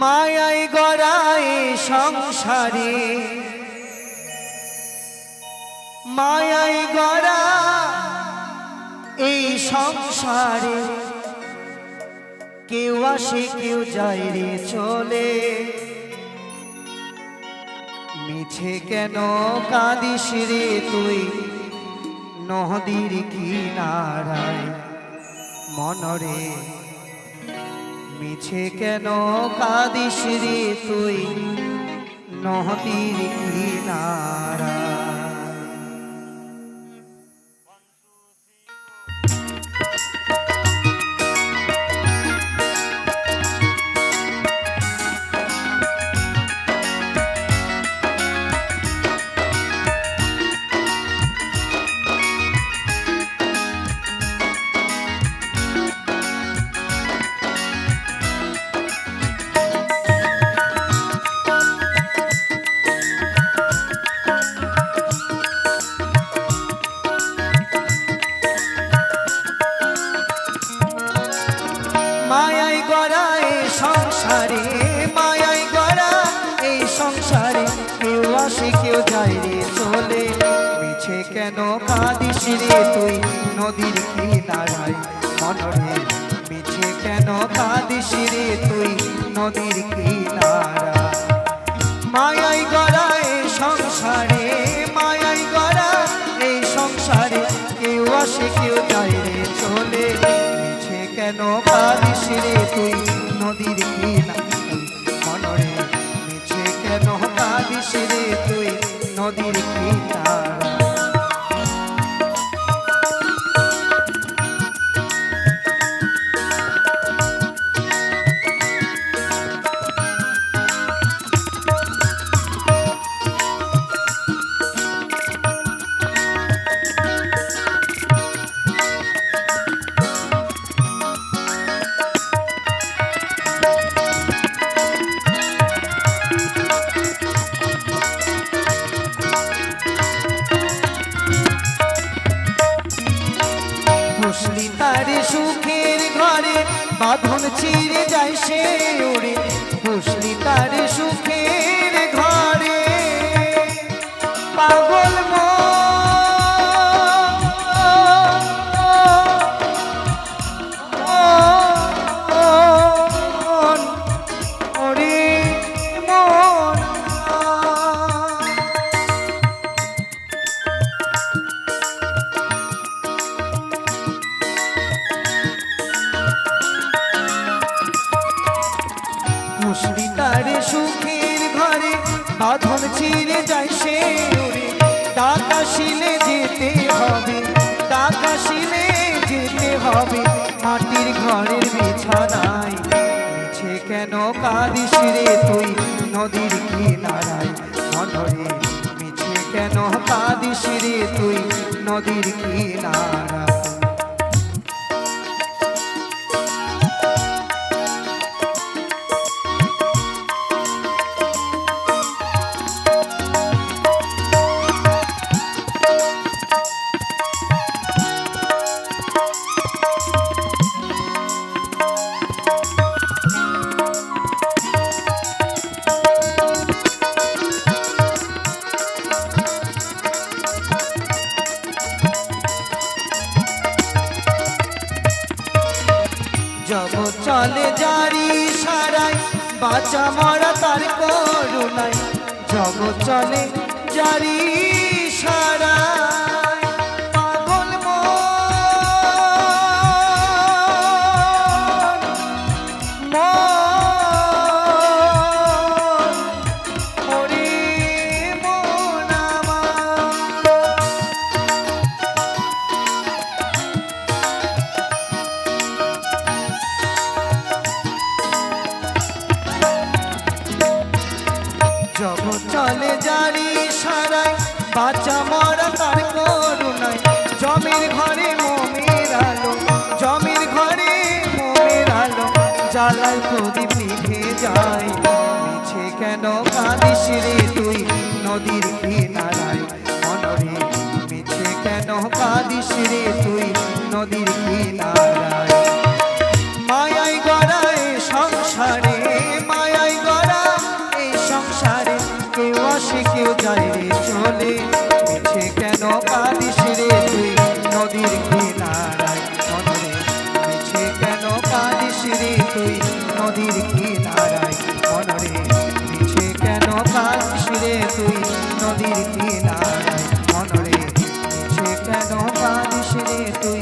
মায়াই গড়ায় সংসারে। মায়াই গড়া এই সংসারে। কেউ আসে, কেউ যায় রে চলে। মিছে কেন কাঁদিস রে তুই? নদীর কিনারায় মনরে মিছে কেন কাদিস রে তুই? নদীর কিনারায় আসে কেউ যায় রে চলে। মিছে কেন কাঁদিস রে তুই? নদীর কিনারায় মনরে মিছে কেন কাঁদিস রে তুই? নদীর কিনারায়। মায়াই গড়া এই সংসারে, মায়াই গড়া এই সংসারে। কেউ আসে, কেউ যায় রে চলে। মিছে কেন কাঁদিস রে তুই? নদীর কিনা রে তুই নদীর কিনারা? মুসলি তার সুখের ঘরে বাঁধন ছিঁড়ে যায় সে ওরে। মুসলি তার সুখের তারে সুখের ঘরে বাঁধন ছিঁড়ে যায় সে উড়ে টাকা শিলে যেতে হবে, টাকা শিলে যেতে হবে। মাটির ঘরের বিছানায় মিছে কেন কাঁদিস রে তুই? নদীর কিনারায় মনরে মিছে কেন কাঁদিস রে তুই? নদীর কিনারায় জগৎ চলে জারি সারাই বাঁচা মরা তার করুণাই জগৎ চলে জারি চলে জারি সারাই বাচ্চা মরা তার করুণায়। জমির ঘরে মোমের আলো, জমির ঘরে মোমের আলো। জ্বালায় প্রদীপ নিভে যায়, মিছে কেন কাঁদিস রে তুই? নদীর কিনারায় মনরে মিছে কেন কাঁদিস রে তুই? যায় রে চলে পিছে কেন পারিস রে তুই? নদীর কিনারায় মনরে পিছে কেন পারিস রে তুই? নদীর কিনারায় মনরে পিছে কেন পারিস রে তুই? নদীর কিনারায় কেন পারিস রে তুই?